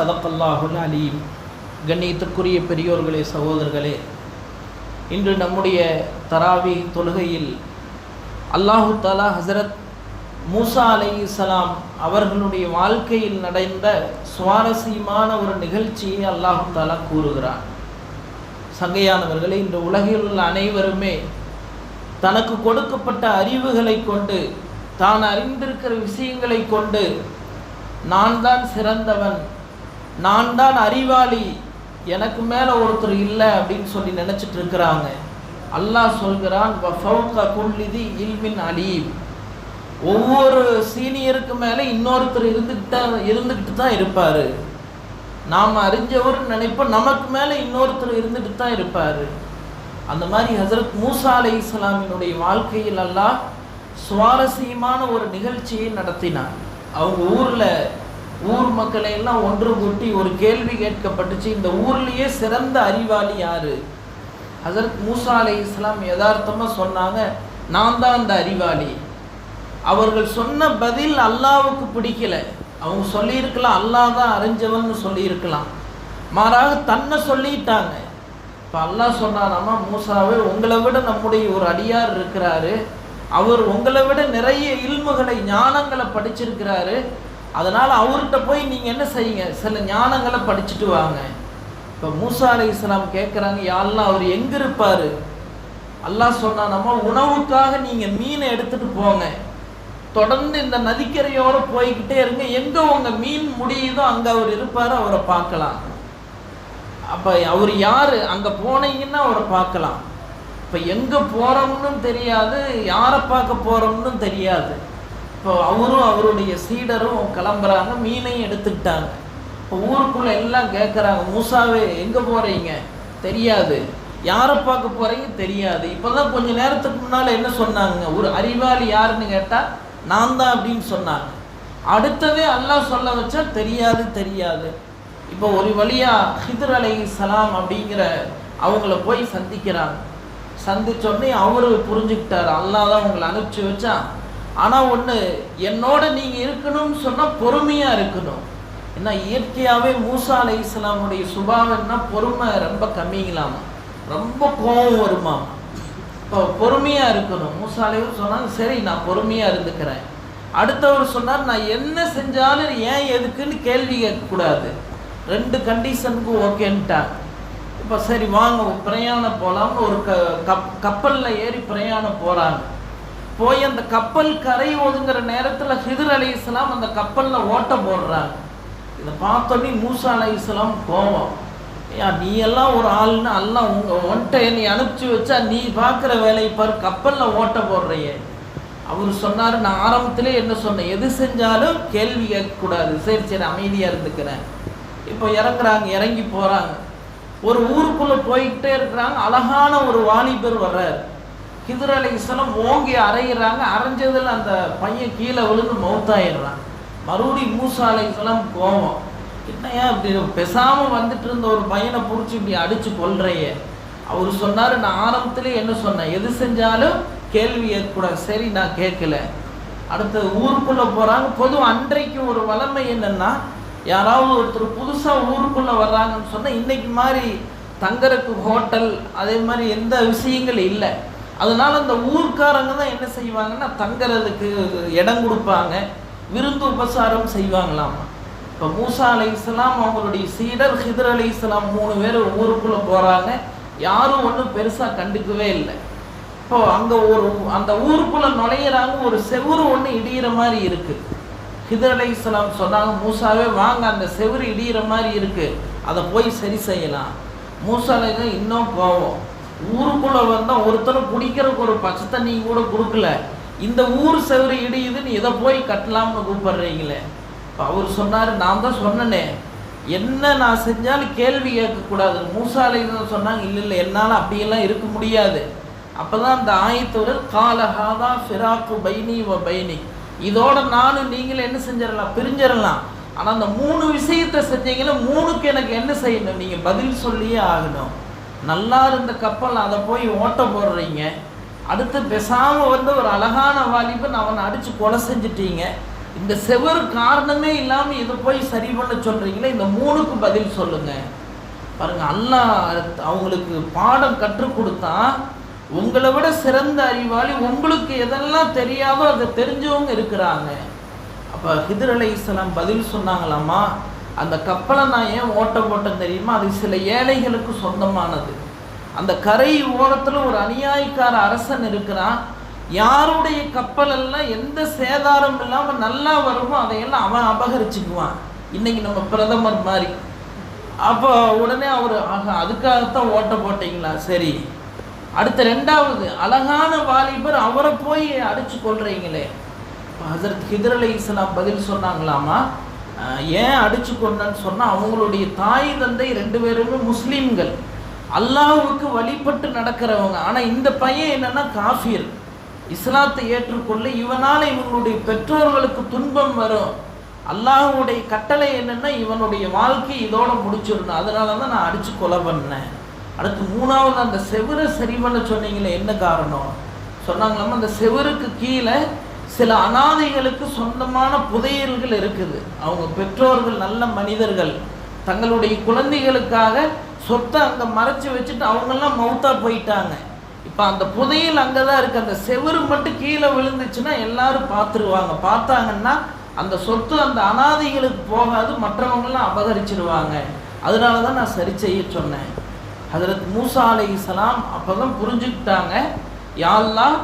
சதக்கல்லாஹுல் அலீம். கண்ணியத்திற்குரிய பெரியோர்களே சகோதரர்களே இன்று நம்முடைய தராவி தொழுகையில் அல்லாஹு தாலா ஹசரத் மூசா அலைஹிஸ்ஸலாம் அவர்களுடைய வாழ்க்கையில் நடந்த சுவாரஸ்யமான ஒரு நிகழ்ச்சியை அல்லாஹு தாலா கூறுகிறார். சங்கையானவர்களே இன்று உலகில் உள்ள அனைவருமே தனக்கு கொடுக்கப்பட்ட அறிவுகளை கொண்டு தான் அறிந்திருக்கிற விஷயங்களை கொண்டு நான் தான் சிறந்தவன் நான் தான் அறிவாளி. எனக்கு மேலே ஒருத்தர் இல்லை அப்படின்னு சொல்லி நினச்சிட்டு இருக்கிறாங்க. அல்லாஹ் சொல்கிறான் குல்லிதி இல்மின் அலீம். ஒவ்வொரு சீனியருக்கு மேலே இன்னொருத்தர் இருந்துக்கிட்ட இருந்துக்கிட்டு தான் இருப்பார். நாம் அறிஞ்சவர் நினைப்போம் நமக்கு மேலே இன்னொருத்தர் இருந்துட்டு தான் இருப்பார். அந்த மாதிரி ஹசரத் மூசா அலை இஸ்லாமினுடைய வாழ்க்கையில் அல்லாஹ் சுவாரஸ்யமான ஒரு நிகழ்ச்சியை நடத்தினார் அவங்க ஊரில் ஊர் மக்களை எல்லாம் ஒன்று கூட்டி ஒரு கேள்வி கேட்கப்பட்டுச்சு. இந்த ஊர்லேயே சிறந்த அறிவாளி யார்? ஹசரத் மூசா அலி இஸ்லாம் யதார்த்தமாக சொன்னாங்க நான் தான் அந்த அறிவாளி. அவர்கள் சொன்ன பதில் அல்லாவுக்கு பிடிக்கல. அவங்க சொல்லியிருக்கலாம் அல்லாஹ் தான் அறிஞ்சவன்னு சொல்லியிருக்கலாம். மாறாக தன்னை சொல்லிட்டாங்க. இப்போ அல்லாஹ் சொன்னாராமா மூசாவே உங்களை விட நம்முடைய ஒரு அடியார் இருக்கிறாரு. அவர் உங்களை விட நிறைய இல்முகளை ஞானங்களை படிச்சிருக்கிறாரு. அதனால் அவர்கிட்ட போய் நீங்கள் என்ன செய்யுங்க? சில ஞானங்களை படிச்சுட்டு வாங்க. இப்போ மூசா அலி இஸ்லாம் கேட்குறாங்க யாரெல்லாம் அவர் எங்கே இருப்பார்? அல்லாஹ் சொன்னானம்மா உணவுக்காக நீங்கள் மீனை எடுத்துகிட்டு போங்க. தொடர்ந்து இந்த நதிக்கரையோடு போய்கிட்டே இருங்க. எங்கே உங்கள் மீன் முடியுதோ அங்கே அவர் இருப்பார் அவரை பார்க்கலாம். அப்போ அவர் யார்? அங்கே போனீங்கன்னா அவரை பார்க்கலாம். இப்போ எங்கே போகிறோம்னு தெரியாது யாரை பார்க்க போகிறோம்னு தெரியாது. இப்போ அவரும் அவருடைய சீடரும் கிளம்புறாங்க மீனையும் எடுத்துக்கிட்டாங்க. இப்போ ஊருக்குள்ளே எல்லாம் கேட்குறாங்க மூசாவே எங்கே போகிறீங்க தெரியாது. யாரை பார்க்க போகிறீங்க தெரியாது. இப்போ தான் கொஞ்சம் நேரத்துக்கு முன்னால் என்ன சொன்னாங்க? ஒரு அறிவாளி யாருன்னு கேட்டால் நான் தான் அப்படின்னு சொன்னாங்க. அடுத்ததே அல்லாஹ் சொல்ல வச்சா தெரியாது தெரியாது. இப்போ ஒரு வழியாக ஹிதர் அலை சலாம் அப்படிங்கிற அவங்கள போய் சந்திக்கிறாங்க. சந்திச்சோடனே அவரு புரிஞ்சுக்கிட்டார். அல்லாஹ் தான் அவங்களை அனுப்பிச்சி வச்சான் ஆனால் ஒன்று என்னோட நீங்கள் இருக்கணும்னு சொன்னால் பொறுமையாக இருக்கணும். ஏன்னா இயற்கையாகவே மூசா அலை இஸ்லாமுடைய சுபாவம்னா பொறுமை ரொம்ப கம்மிங்களாமா. ரொம்ப கோபம் வருமா இப்போ பொறுமையாக இருக்கணும். மூசா அலைவர் சொன்னாங்க சரி நான் பொறுமையாக இருந்துக்கிறேன். அடுத்தவர் சொன்னார் நான் என்ன செஞ்சாலும் ஏன் எதுக்குன்னு கேள்வி கேட்கக்கூடாது. ரெண்டு கண்டிஷனுக்கு ஓகேன்ட்டாங்க இப்போ சரி வாங்க பிரயாணம் போகலாம்னு ஒரு க கப் கப்பலில் ஏறி பிரயாணம் போகிறாங்க போய் அந்த கப்பல் கரை ஒதுங்குற நேரத்தில் ஹிதர் அலி இஸ்லாம் அந்த கப்பலில் ஓட்ட போடுறாங்க இதை பார்த்தோன்னே மூசா அலி இஸ்லாம் கோவம். ஐயா நீ எல்லாம் ஒரு ஆள்னு எல்லாம் உங்கள் ஒன்ட்ட நீ அனுப்பிச்சி வச்சா நீ பார்க்குற வேலையை பார் கப்பலில் ஓட்ட போடுறையே. அவர் சொன்னார் நான் ஆரம்பத்திலே என்ன சொன்னேன் எது செஞ்சாலும் கேள்வி கேட்கக்கூடாது. சரி சரி அமைதியாக இருந்துக்கிறேன். இப்போ இறங்குறாங்க இறங்கி போகிறாங்க ஒரு ஊருக்குள்ளே போய்கிட்டே இருக்கிறாங்க அழகான ஒரு வாலிபர் வர்றார். ஹிதர் அலி இஸ்லாம் ஓங்கி அரைகிறாங்க அரைஞ்சதில் அந்த பையன் கீழே விழுந்து மௌத்தாயிடுறான். மறுபடியும் மூசா அலி இஸ்லாம் கோவம் என்னையா இப்படி பெசாமல் வந்துட்டு இருந்த ஒரு பையனை பிடிச்சி இப்படி அடித்து கொள்றையே அவர் சொன்னார் நான் ஆரம்பத்திலே என்ன சொன்னேன்? எது செஞ்சாலும் கேள்வி ஏற்கக்கூடாது சரி நான் கேட்கல. அடுத்தது ஊருக்குள்ளே போகிறாங்க பொதுவாக அன்றைக்கு ஒரு வளமை என்னென்னா யாராவது ஒருத்தர் புதுசாக ஊருக்குள்ளே வர்றாங்கன்னு சொன்னால் இன்றைக்கி மாதிரி தங்கறதுக்கு ஹோட்டல் அதே மாதிரி எந்த விஷயங்கள் இல்லை. அதனால் அந்த ஊர்க்காரங்க தான் என்ன செய்வாங்கன்னா தங்கிறதுக்கு இடம் கொடுப்பாங்க. விருந்து உபசாரம் செய்வாங்களாமா. இப்போ மூசா அலை இஸ்லாம் அவங்களுடைய சீடர் ஹிதர் அலி இஸ்லாம் மூணு பேர் ஊருக்குள்ளே போகிறாங்க யாரும் ஒன்றும் பெருசாக கண்டுக்கவே இல்லை. இப்போ அங்கே ஒரு அந்த ஊருக்குள்ளே நுழையிறாங்க ஒரு செவுறு ஒன்று இடிகிற மாதிரி இருக்குது ஹிதர் அலி இஸ்லாம் சொன்னாங்க மூசாவே வாங்க அந்த செவுறு இடிகிற மாதிரி இருக்குது அதை போய் சரி செய்யலாம். மூசாலை தான் இன்னும் கோவம். ஊருக்குள்ளே வந்தால் ஒருத்தரும் குடிக்கிறதுக்கு ஒரு பச்சை தண்ணி கூட கொடுக்கல. இந்த ஊர் செவரு இடியுதுன்னு இதை போய் கட்டலாம்னு கூப்பிடுறீங்களே? இப்போ அவர் சொன்னார் நான் தான் சொன்னனே. என்ன நான் செஞ்சாலும் கேள்வி கேட்கக்கூடாது. மூசாலை சொன்னாங்க இல்லை இல்லை என்னால் அப்படியெல்லாம் இருக்க முடியாது. அப்போ தான் அந்த ஆயத்தவர் காலஹாதா ஃபிராக்கு பைனி வ பைனி. இதோட நானும் நீங்களும் என்ன செஞ்சிடலாம்? பிரிஞ்சிடலாம். ஆனால் அந்த மூணு விஷயத்தை செஞ்சீங்கன்னா மூணுக்கு எனக்கு என்ன செய்யணும்? நீங்கள் பதில் சொல்லியே ஆகணும். நல்லா இருந்த கப்பல் அதை போய் ஓட்ட போடுறீங்க. அடுத்து பேசாமல் வந்து ஒரு அழகான வாலிபன் அவனை அடித்து கொலை செஞ்சிட்டீங்க. இந்த செவர் காரணமே இல்லாமல் இதை போய் சரி பண்ண சொல்கிறீங்களே இந்த மூணுக்கு பதில் சொல்லுங்கள் பாருங்கள் அல்லா அவங்களுக்கு பாடம் கற்றுக் கொடுத்தா உங்களை விட சிறந்த அறிவாளி உங்களுக்கு எதெல்லாம் தெரியாதோ அதை தெரிஞ்சவங்க இருக்கிறாங்க. அப்போ ஹிதர் அலை இஸ்லாம் பதில் சொன்னாங்களாமா அந்த கப்பலை நான் ஏன் ஓட்ட போட்டேன் தெரியுமா? அது சில ஏழைகளுக்கு சொந்தமானது. அந்த கரை ஓரத்தில் ஒரு அநியாயக்கார அரசன் இருக்கிறான். யாருடைய கப்பலெல்லாம் எந்த சேதாரம் இல்லாமல் நல்லா வருமோ அதையெல்லாம் அவன் அபகரிச்சுக்குவான். இன்னைக்கு நம்ம பிரதமர் மாதிரி. அப்போ உடனே அவர் ஆக அதுக்காகத்தான் ஓட்ட போட்டீங்களா? சரி. அடுத்த ரெண்டாவது அழகான வாலிபர் அவரை போய் அடிச்சு கொள்றீங்களே ஹசரத் ஹிதர் அலி இஸ்லாம் பதில் சொன்னாங்களாமா? ஏன் அடிச்சு கொண்டேன்னு சொன்னால் அவங்களுடைய தாய் தந்தை ரெண்டு பேருமே முஸ்லீம்கள். அல்லாஹுக்கு வழிபட்டு நடக்கிறவங்க. ஆனால் இந்த பையன் என்னன்னா காஃபியர் இஸ்லாத்தை ஏற்றுக்கொள்ள இவனால் இவங்களுடைய பெற்றோர்களுக்கு துன்பம் வரும். அல்லாஹுடைய கட்டளை என்னென்னா இவனுடைய வாழ்க்கை இதோட முடிச்சிடணும். அதனால தான் நான் அடித்து கொலை பண்ணேன். அடுத்து மூணாவது அந்த செவரை சரி பண்ண சொன்னீங்களே என்ன காரணம்? சொன்னாங்களாமா அந்த செவருக்கு கீழே சில அனாதைகளுக்கு சொந்தமான புதையல்கள் இருக்குது. அவங்க பெற்றோர்கள் நல்ல மனிதர்கள். தங்களுடைய குழந்தைகளுக்காக சொத்தை அங்கே மறைச்சி வச்சுட்டு அவங்கெல்லாம் மவுத்தா போயிட்டாங்க. இப்போ அந்த புதையல் அங்கே தான் இருக்குது அந்த செவுரு மட்டும் கீழே விழுந்துச்சுன்னா எல்லாரும் பார்த்துருவாங்க. பார்த்தாங்கன்னா அந்த சொத்து அந்த அனாதைகளுக்கு போகாது மற்றவங்களாம் அபகரிச்சிடுவாங்க அதனால தான் நான் சரி செய்ய சொன்னேன். ஹதரத் மூசா அலை இஸ்லாம் அப்போ தான் புரிஞ்சுக்கிட்டாங்க யாரெல்லாம்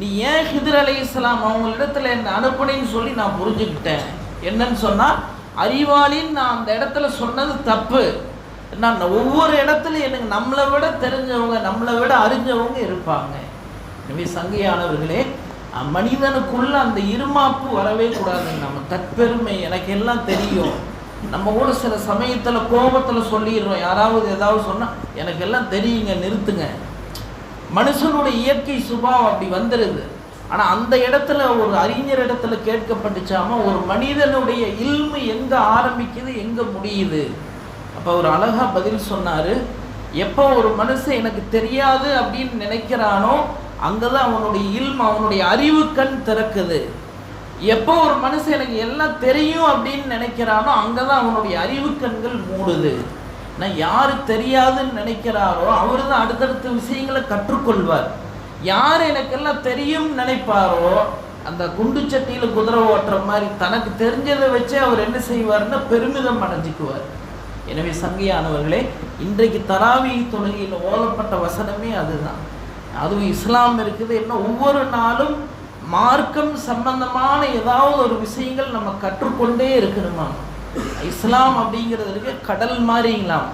நீ ஏன் ஹிதர் அலி இஸ்லாம் அவங்களிடத்துல என்ன அனுப்புனேன்னு சொல்லி நான் புரிஞ்சுக்கிட்டேன். என்னன்னு சொன்னால் அறிவாளின்னு நான் அந்த இடத்துல சொன்னது தப்பு. நான் ஒவ்வொரு இடத்துலையும் எனக்கு நம்மளை விட தெரிஞ்சவங்க நம்மளை விட அறிஞ்சவங்க இருப்பாங்க. எனவே சங்கையானவர்களே மனிதனுக்குள்ள அந்த இருமாப்பு வரவே கூடாது. நம்ம தற்பெருமை எனக்கு எல்லாம் தெரியும். நம்ம கூட சில சமயத்தில் கோபத்தில் சொல்லிடுறோம். யாராவது ஏதாவது சொன்னால் எனக்கு எல்லாம் தெரியுங்க நிறுத்துங்க. மனுஷனுடைய இயற்கை சுபாவம் அப்படி வந்துடுது ஆனால் அந்த இடத்துல ஒரு அறிஞர் இடத்துல கேட்கப்பட்டுச்சாம ஒரு மனிதனுடைய இல்மு எங்கே ஆரம்பிக்குது எங்கே முடியுது? அப்போ ஒரு அழகாக பதில் சொன்னார் எப்போ ஒரு மனுஷன் எனக்கு தெரியாது அப்படின்னு நினைக்கிறானோ அங்கே தான் அவனுடைய இல்மு அவனுடைய அறிவு கண் திறக்குது. எப்போ ஒரு மனுஷன் எனக்கு எல்லாம் தெரியும் அப்படின்னு நினைக்கிறானோ அங்கே தான் அவனுடைய அறிவு கண்கள் மூடுது. நான் யார் தெரியாதுன்னு நினைக்கிறாரோ அவர் தான் அடுத்தடுத்த விஷயங்களை கற்றுக்கொள்வார். யார் எனக்கெல்லாம் தெரியும் நினைப்பாரோ அந்த குண்டு சட்டியில் குதிரை ஓட்டுற மாதிரி தனக்கு தெரிஞ்சதை வச்சே அவர் என்ன செய்வார்னா பெருமிதம் அடைஞ்சிக்குவார். எனவே சங்கையானவர்களே இன்றைக்கு தராவி தொழுகையில் ஓதப்பட்ட வசனமே அதுதான். அதுவும் இஸ்லாம் இருக்குது. என்ன ஒவ்வொரு நாளும் மார்க்கம் சம்பந்தமான ஏதாவது ஒரு விஷயங்கள் நம்ம கற்றுக்கொண்டே இருக்கணுமா? இஸ்லாம் அப்படிங்கிறதுக்கு கடல் மாதிரிங்களாம்.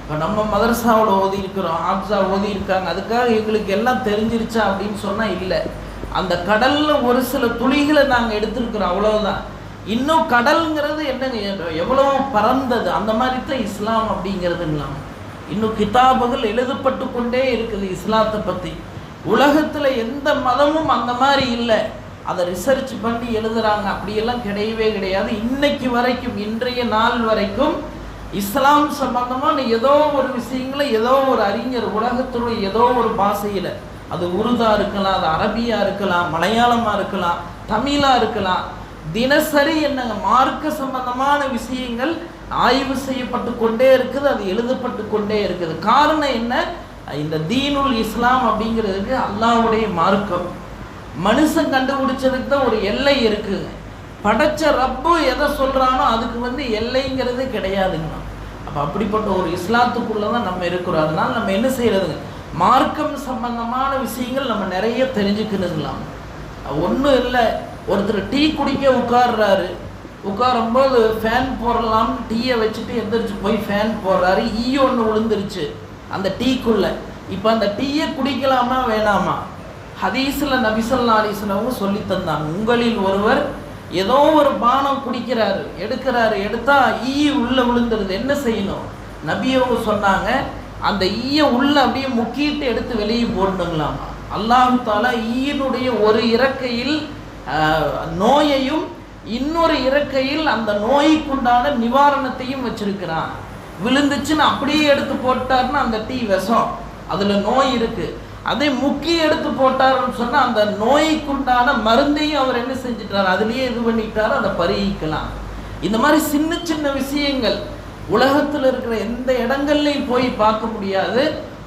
இப்போ நம்ம மதரசாவோட ஓதி இருக்கிறோம் ஆப்ஸா ஓதி இருக்காங்க அதுக்காக எங்களுக்கு எல்லாம் தெரிஞ்சிருச்சா அப்படின்னு சொன்னால் இல்லை. அந்த கடலில் ஒரு சில துளிகளை நாங்கள் எடுத்துருக்குறோம் அவ்வளோதான் இன்னும் கடல்ங்கிறது என்னங்க எவ்வளோ பறந்தது அந்த மாதிரி தான் இஸ்லாம் அப்படிங்கிறதுங்களாம். இன்னும் கிதாபுகள் எழுதப்பட்டு கொண்டே இருக்குது இஸ்லாத்தை பற்றி உலகத்தில் எந்த மதமும் அந்த மாதிரி இல்லை. அதை ரிசர்ச் பண்ணி எழுதுறாங்க. அப்படியெல்லாம் கிடையவே கிடையாது. இன்னைக்கு வரைக்கும் இன்றைய நாள் வரைக்கும் இஸ்லாம் சம்பந்தமான ஏதோ ஒரு விஷயங்களை ஏதோ ஒரு அறிஞர் உலகத்துடைய ஏதோ ஒரு பாஷையில் அது உருதா இருக்கலாம் அது அரபியா இருக்கலாம் மலையாளமாக இருக்கலாம் தமிழாக இருக்கலாம் தினசரி என்னங்க மார்க்க சம்பந்தமான விஷயங்கள் ஆய்வு செய்யப்பட்டு கொண்டே இருக்குது அது எழுதப்பட்டு கொண்டே இருக்குது. காரணம் என்ன? இந்த தீனுல் இஸ்லாம் அப்படிங்கிறதுக்கு அல்லாஹ்வுடைய மார்க்கம். மனுஷன் கண்டுபிடிச்சதுக்கு தான் ஒரு எல்லை இருக்குங்க படைச்ச ரப்பு எதை சொல்கிறானோ அதுக்கு வந்து எல்லைங்கிறது கிடையாதுங்க அப்போ அப்படிப்பட்ட ஒரு இஸ்லாத்துக்குள்ளே தான் நம்ம இருக்கிறோம். அதனால் நம்ம என்ன செய்யறதுங்க? மார்க்கம் சம்பந்தமான விஷயங்கள் நம்ம நிறைய தெரிஞ்சுக்கணுங்களாம். ஒன்றும் இல்லை. ஒருத்தர் டீ குடிக்க உட்கார்றாரு. உட்காரும்போது ஃபேன் போடலாம்னு டீயை வச்சுட்டு எந்திரிச்சு போய் ஃபேன் போடுறாரு. ஈ ஒன்று விழுந்துருச்சு. அந்த டீக்குள்ளே. இப்போ அந்த டீயை குடிக்கலாமா வேணாமா? ஹதீஸில் நபிசல்லா அலிஸ்லவும் சொல்லி தந்தாங்க உங்களில் ஒருவர் ஏதோ ஒரு பானம் குடிக்கிறாரு எடுக்கிறாரு எடுத்தா ஈ உள்ளே விழுந்துருது. என்ன செய்யணும்? நபியவங்க சொன்னாங்க அந்த ஈயை உள்ளே அப்படியே முக்கிட்டு எடுத்து வெளியே போடணுங்களாமா. அல்லாஹு தாலா ஈயினுடைய ஒரு இறக்கையில் நோயையும் இன்னொரு இறக்கையில் அந்த நோய்க்குண்டான நிவாரணத்தையும் வச்சிருக்கிறான். விழுந்துச்சுன்னு அப்படியே எடுத்து போட்டாருன்னா அந்த டீ விஷம். அதில் நோய் இருக்குது அதை முக்கி எடுத்து போட்டாருன்னு சொன்னால் அந்த நோய்க்குண்டான மருந்தையும் அவர் என்ன செஞ்சிட்டார்? அதுலேயே இது பண்ணிட்டார் அதை பரிகிக்கலாம். இந்த மாதிரி சின்ன சின்ன விஷயங்கள். உலகத்தில் இருக்கிற எந்த இடங்கள்லையும் போய் பார்க்க முடியாது.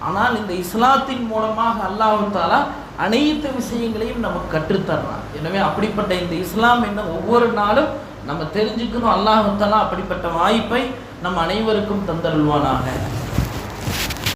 ஆனால் இந்த இஸ்லாத்தின் மூலமாக அல்லாஹு அனைத்து விஷயங்களையும் நமக்கு கற்றுத்தர்றான். எனவே அப்படிப்பட்ட இந்த இஸ்லாம் என்ன ஒவ்வொரு நாளும் நம்ம தெரிஞ்சுக்கணும். அல்லாஹத்தாலா அப்படிப்பட்ட வாய்ப்பை நம் அனைவருக்கும் தந்தருள்வானாக.